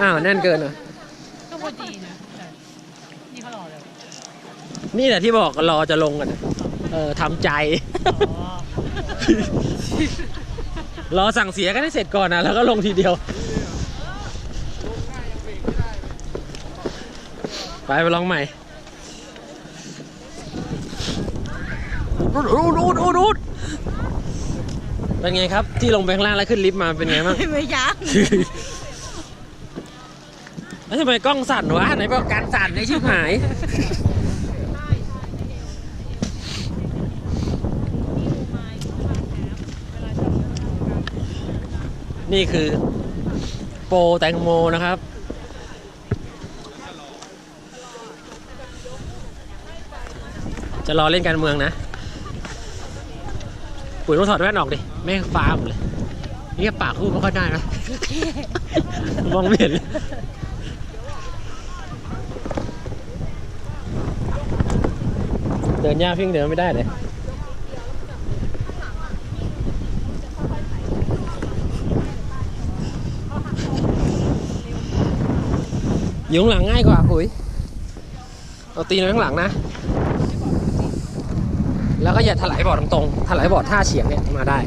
อ้าวแน่นเกินเหรอก็พอดีนะแต่นี่เขารอเลยนี่แหละที่บอกรอจะลงกันน่ะเออทำใจ อ๋อ รอสั่งเสียกันให้เสร็จก่อนนะแล้วก็ลงทีเดียว ไปไปลองใหม่อุดอุดอุดอุดอุดเป็นไงครับ ที่ลงไปข้างล่างแล้วขึ้นลิฟต์มาเป็นไงบ้าง ไม่ยัก แล้วทำไมกล้องสั่นวะไหนบอกการสั่นในชิบหาย นี่คือ โปรแตงโมนะครับ จะรอเล่นการเมืองนะ ปุ๋ยต้องถอดแว่นออกดิ ไม่งฟ้าหมดเลย นี่ปากคู่ไม่ค่อยได้นะ มองไม่เห็น เดินยากพิ่งเดินไม่ได้เลยยุ่งหลังง่ายกว่าคุยเอาตีนข้างหลังนะ แล้วก็อย่าถลายบอร์ดตรงๆถลายบอร์ดท่าเฉียงเนี่ยมาได้